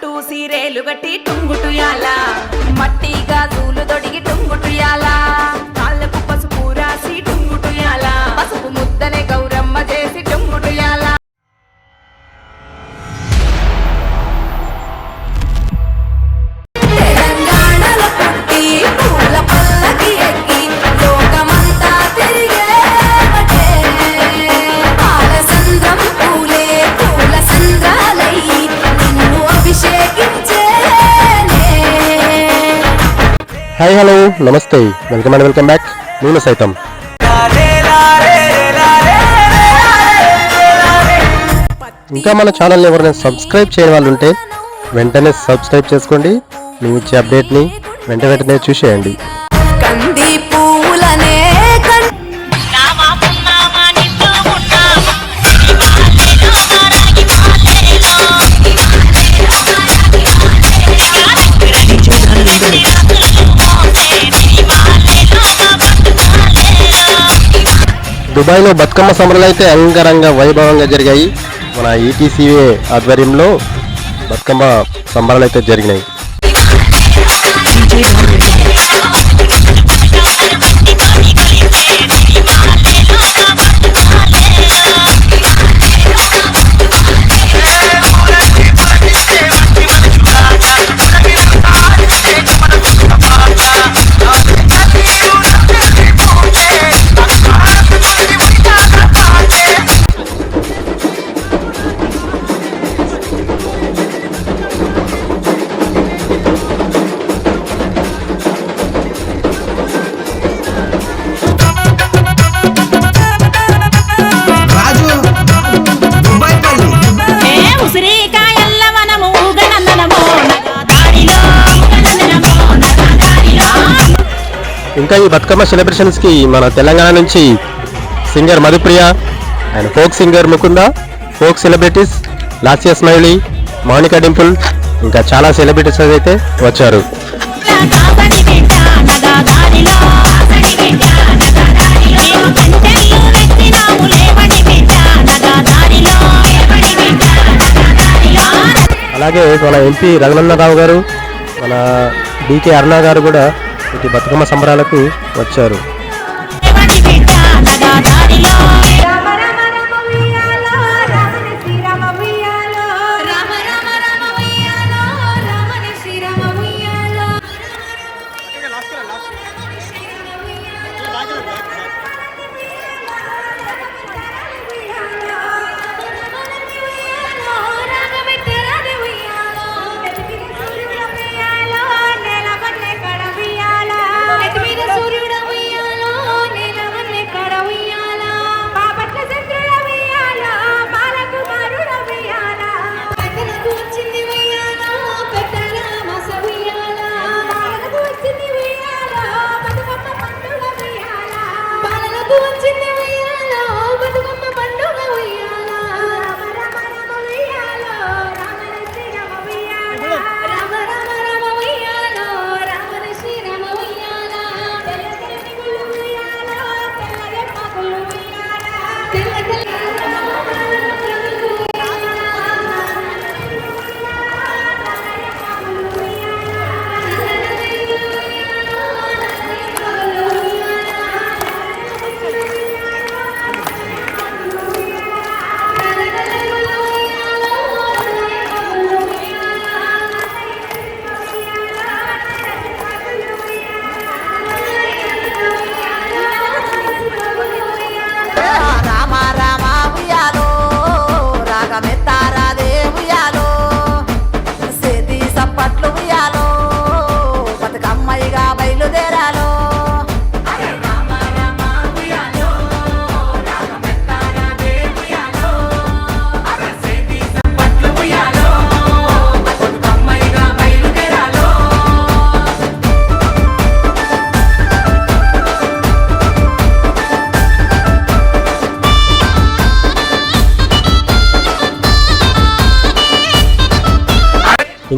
పట్టు సీరేలు గట్టి టుంగుటుయాల. మట్టి గాజులు తొడిగి టుంగుటుయాల. కాళ్ళకు పసుపు రాసి టుంగుటుయాల. పసుపు ముద్దనే గౌరమ్మ చేసి హాయ్ హలో నమస్తే వెల్కమ్ అండ్ వెల్కమ్ బ్యాక్ నేను సైతం ఇంకా మన ఛానల్ని ఎవరైనా సబ్స్క్రైబ్ చేయని వాళ్ళు ఉంటే వెంటనే సబ్స్క్రైబ్ చేసుకోండి. మేము ఇచ్చే అప్డేట్ని వెంట వెంటనే చూసేయండి. దుబాయ్లో బతుకమ్మ సంబరాలు అయితే అంగరంగ వైభవంగా జరిగాయి. మన ఈటీసీఏ ఆధ్వర్యంలో బతుకమ్మ సంబరాలు అయితే జరిగినాయి. ఇంకా ఈ బతుకమ్మ సెలబ్రేషన్స్కి మన తెలంగాణ నుంచి singer Madhupriya and folk singer Mukunda folk celebrities Lasya smiley Mounika dimple ఇంకా చాలా సెలబ్రిటీస్ అయితే వచ్చారు. అలాగే మన ఎంపీ రఘునందరావు గారు మన డికే అరుణ గారు కూడా ఇటు బతుకమ్మ సంబరాలకు వచ్చారు.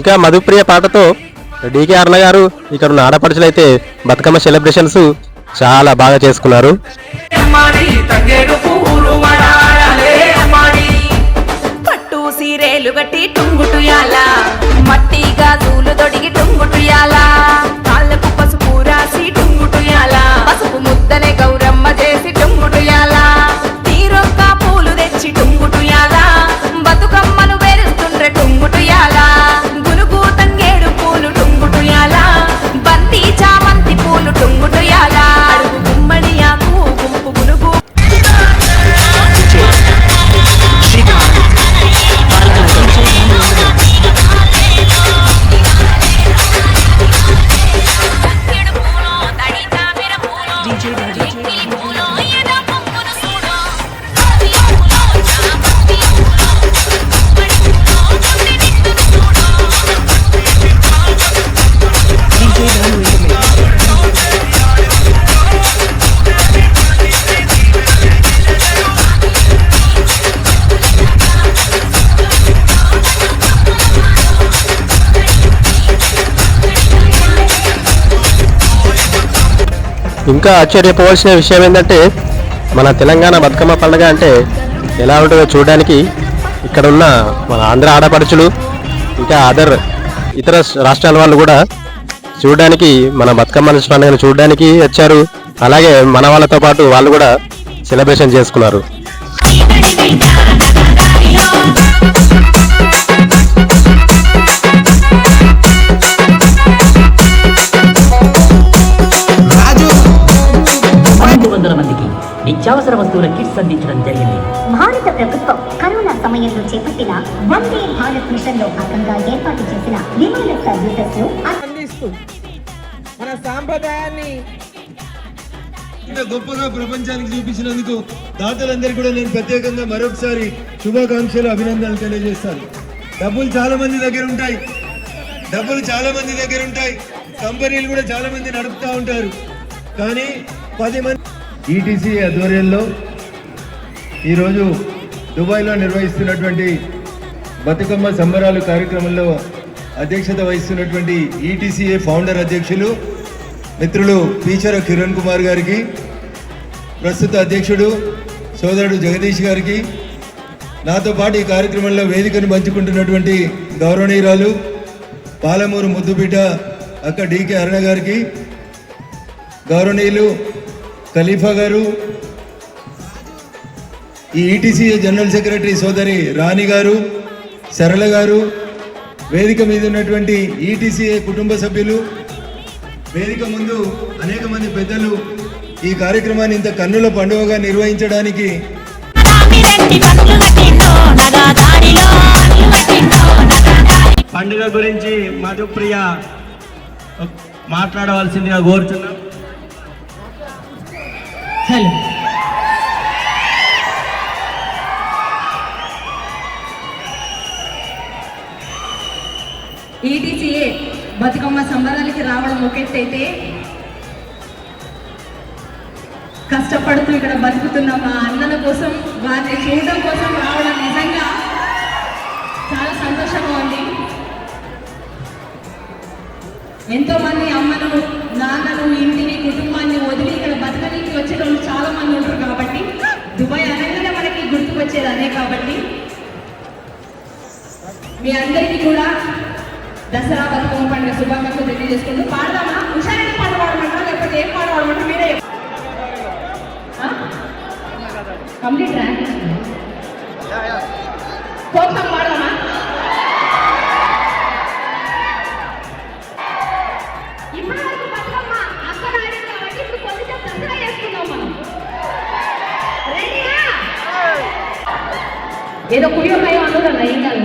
ఇంకా మధుప్రియ పాటతో డికే అర్ణ గారు ఇక్కడ ఉన్న ఆడపడుచులు అయితే బతుకమ్మ సెలబ్రేషన్స్ చాలా బాగా చేసుకున్నారు. పట్టు సీరేలు గట్టి తొడిగి పసుపు ముద్దనే గౌరమ్మ చేసి టుంగుటుయాల పూలు తెచ్చి టుంగుటు ఇంకా ఆశ్చర్యపోవాల్సిన విషయం ఏంటంటే మన తెలంగాణ బతుకమ్మ పండుగ అంటే ఎలా ఉంటుందో చూడడానికి ఇక్కడ ఉన్న మన ఆంధ్ర ఆడపడుచులు ఇంకా అదర్ ఇతర రాష్ట్రాల వాళ్ళు కూడా చూడడానికి మన బతుకమ్మ పండుగను చూడడానికి వచ్చారు. అలాగే మన వాళ్ళతో పాటు వాళ్ళు కూడా సెలబ్రేషన్ చేసుకున్నారు. నిత్యావసర వస్తువుల కిట్స్ అందించడం జరిగింది. భారత ప్రభుత్వం కరోనా సమయంలో చేపట్టిన వందే భారత్ మిషన్లో భాగంగా ఏర్పాటు చేసిన విమాన సర్వీసెస్ను అందిస్తూ మన సాంప్రదాయాన్ని ఇంత గొప్పగా ప్రపంచానికి చూపించినందుకు దాతలందరికీ కూడా నేను ప్రత్యేకంగా మరొకసారి శుభాకాంక్షలు అభినందనలు తెలియజేస్తాను. డబ్బులు చాలా మంది దగ్గర ఉంటాయి. డబ్బులు చాలా మంది దగ్గర ఉంటాయి. కంపెనీలు కూడా చాలా మంది నడుపుతూ ఉంటారు. కానీ పది మంది ఈటీసీ ఆధ్వర్యంలో ఈరోజు దుబాయ్లో నిర్వహిస్తున్నటువంటి బతుకమ్మ సంబరాలు కార్యక్రమంలో అధ్యక్షత వహిస్తున్నటువంటి ఈటీసీఏ ఫౌండర్ అధ్యక్షులు మిత్రులు పీచర కిరణ్ కుమార్ గారికి ప్రస్తుత అధ్యక్షుడు సోదరుడు జగదీష్ గారికి నాతో పాటు ఈ కార్యక్రమంలో వేదికను పంచుకుంటున్నటువంటి గౌరవనీయురాలు పాలమూరు ముద్దుబిడ్డ అక్క డికే అరుణ గారికి గౌరవనీయులు ఖలీఫా గారు ఈ ఈటీసీ జనరల్ సెక్రటరీ సోదరి రాణి గారు సరళ గారు వేదిక మీద ఉన్నటువంటి ఈటీసీఏ కుటుంబ సభ్యులు వేదిక ముందు అనేక మంది పెద్దలు ఈ కార్యక్రమాన్ని ఇంత కన్నుల పండుగగా నిర్వహించడానికి పండుగ గురించి మధుప్రియ మాట్లాడవలసిందిగా హలో. ఈటీసీఏ బతుకమ్మ సంబరాలకి రావడం ఒకెట్టయితే కష్టపడుతూ ఇక్కడ బతుకుతున్న మా అన్నల కోసం వారిని చూడడం కోసం రావడం నిజంగా చాలా సంతోషంగా ఉంది. ఎంతో మంది అమ్మలు నాన్నను ఇంటిని కుటుంబాన్ని వదిలి ఇక్కడ బతకనీకి వచ్చే వాళ్ళు చాలా మంది ఉంటారు కాబట్టి దుబాయ్ అనగానే మనకి గుర్తుకొచ్చేది అదే కాబట్టి మీ అందరికీ కూడా దసరా బతుకమ్మ పండుగ శుభాకాంక్షలు తెలియజేసుకుంటూ పాడదామా? హుషారైన పాట పాడమంటారా? లేకపోతే ఏం పాట పాడమంటారా? మీరే కంప్లీట్? ทำไมวางรู้แบบไหนกัน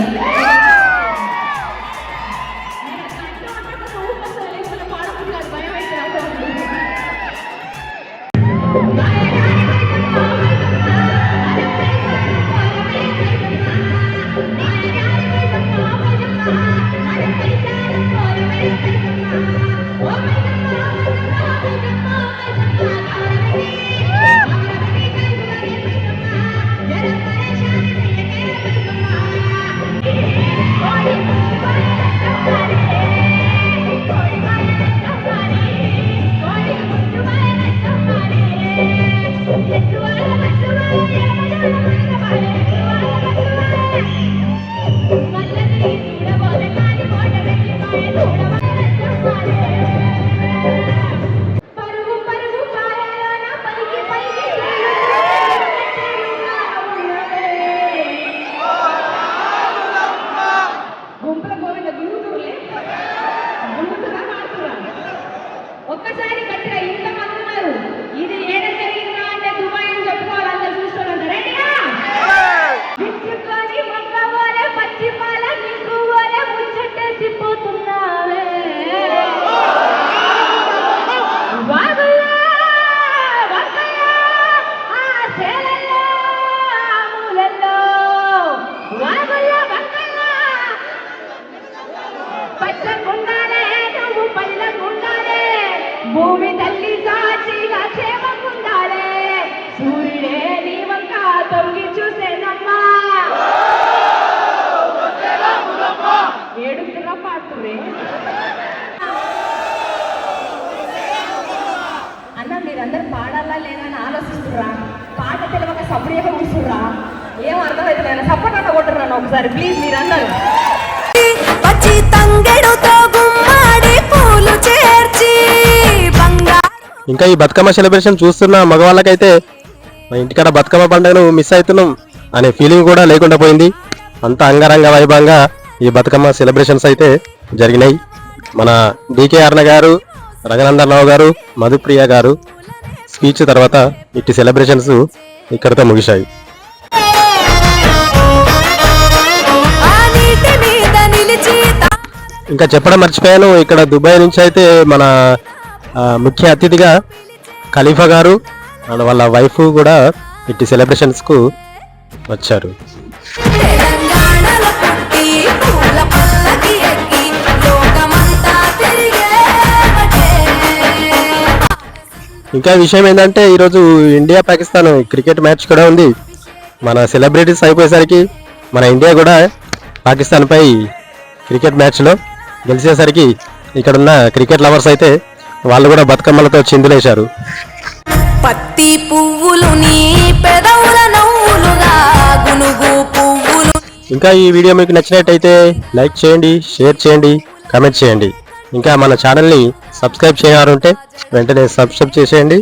భూమి తల్లి సాక్షిగా క్షేమకుండాలే. సూర్యుడే నీ వంక తొంగి చూసేనమ్మా. ఏడుగురా పాడుతురే అన్న మీరు లేదని ఆలోచిస్తురా పాట తెలియక సపరేట్గా కూర్చుర్రా ఏం అర్థమైతే సపోర్ట్ అన్న కొట్టున్నాను ఒకసారి? ప్లీజ్ మీరందరూ. ఇంకా ఈ బతుకమ్మ సెలబ్రేషన్ చూస్తున్న మగవాళ్ళకైతే మా ఇంటికాడ బతుకమ్మ పండుగను మిస్ అవుతున్నాం అనే ఫీలింగ్ కూడా లేకుండా పోయింది. అంత అంగరంగ వైభవంగా ఈ బతుకమ్మ సెలబ్రేషన్స్ అయితే జరిగినాయి. మన డికే అర్ణ గారు రఘునందన్ రావు గారు మధుప్రియ గారు స్పీచ్ తర్వాత ఇట్టి సెలబ్రేషన్స్ ఇక్కడితో ముగిశాయి. ఇంకా చెప్పడం మర్చిపోయాను ఇక్కడ దుబాయ్ నుంచి అయితే మన ముఖ్య అతిథిగా ఖలీఫా గారు అండ్ వాళ్ళ వైఫ్ కూడా ఇట్టి సెలబ్రేషన్స్కు వచ్చారు. ఇంకా విషయం ఏంటంటే ఈరోజు ఇండియా పాకిస్తాన్ క్రికెట్ మ్యాచ్ కూడా ఉంది. మన సెలబ్రిటీస్ అయిపోయేసరికి మన ఇండియా కూడా పాకిస్తాన్పై క్రికెట్ మ్యాచ్లో గెలిచేసరికి ఇక్కడున్న క్రికెట్ లవర్స్ అయితే వాళ్ళు కూడా బతుకమ్మలతో చిందులేశారు. పత్తి పువ్వులు నీ పెదవుల నవ్వులుగా గునుగు పువ్వులు. ఇంకా ఈ వీడియో మీకు నచ్చినట్టయితే లైక్ చేయండి షేర్ చేయండి కామెంట్ చేయండి. ఇంకా మన ఛానల్ని సబ్స్క్రైబ్ చేయాలంటే వెంటనే సబ్స్క్రైబ్ చేసేయండి.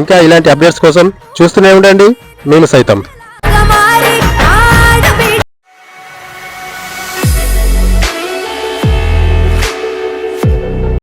ఇంకా ఇలాంటి అప్డేట్స్ కోసం చూస్తూనే ఉండండి. నేను సైతం.